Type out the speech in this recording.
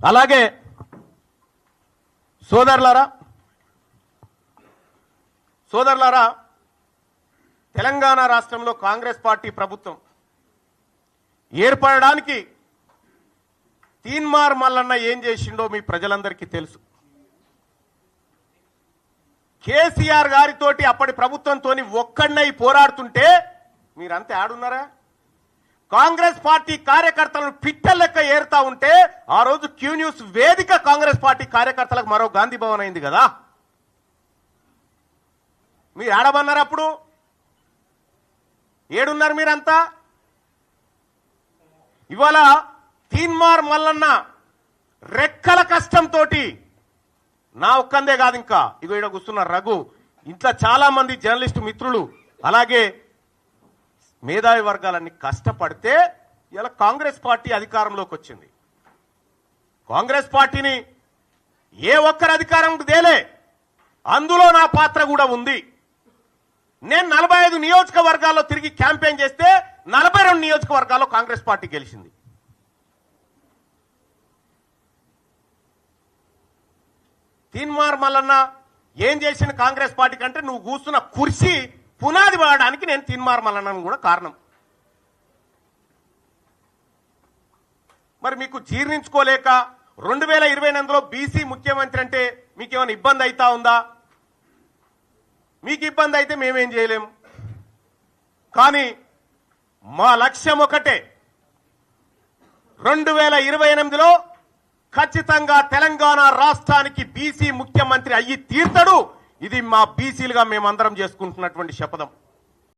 అలాగే సోదరులారా సోదరులారా తెలంగాణ రాష్ట్రంలో కాంగ్రెస్ పార్టీ ప్రభుత్వం ఏర్పడడానికి తీన్మార్ మల్లన్న ఏం చేసిండో మీ ప్రజలందరికీ తెలుసు. కేసీఆర్ గారితోటి అప్పటి ప్రభుత్వంతో ఒక్కడినై పోరాడుతుంటే మీరంతా ఆడున్నారా? కాంగ్రెస్ పార్టీ కార్యకర్తలను పిట్టల లెక్క ఏరుతా ఉంటే ఆ రోజు క్యూ న్యూస్ వేదిక కాంగ్రెస్ పార్టీ కార్యకర్తలకు మరో గాంధీ భవన్ అయింది కదా. మీరు ఏడమన్నారు అప్పుడు? ఏడున్నారు మీరంతా? ఇవాళ తీన్మార్ మల్లన్న రెక్కల కష్టంతో నా ఒక్కందే కాదు ఇంకా. ఇగో ఇక్కడ కూర్చున్న రఘు. ఇంట్లో చాలా మంది జర్నలిస్టు మిత్రులు. అలాగే మేధావి వర్గాలన్నీ కష్టపడితే ఇలా కాంగ్రెస్ పార్టీ అధికారంలోకి వచ్చింది. కాంగ్రెస్ పార్టీని ఏ ఒక్కరు అధికారం దేలే అందులో నా పాత్ర కూడా ఉంది. నేను నలభై ఐదు నియోజకవర్గాల్లో తిరిగి క్యాంపెయిన్ చేస్తే నలభై రెండు నియోజకవర్గాల్లో కాంగ్రెస్ పార్టీ గెలిచింది. తీన్మార్ మల్లన్న ఏం చేసిన కాంగ్రెస్ పార్టీ కంటే నువ్వు కూర్చున్న కుర్చీ పునాది వాడడానికి నేను తీన్మార్ కూడా కారణం. మరి మీకు జీర్ణించుకోలేక రెండు వేల ఇరవై ఎనిమిదిలో బీసీ ముఖ్యమంత్రి అంటే మీకేమైనా ఇబ్బంది అవుతా ఉందా? మీకు ఇబ్బంది అయితే మేమేం చేయలేం. కానీ మా లక్ష్యం ఒకటే. రెండు వేల ఇరవై ఎనిమిదిలో ఖచ్చితంగా తెలంగాణ రాష్ట్రానికి బీసీ ముఖ్యమంత్రి అయ్యి తీర్తడు. ఇది మా బీసీలుగా మేమందరం చేసుకుంటున్నటువంటి శపథం.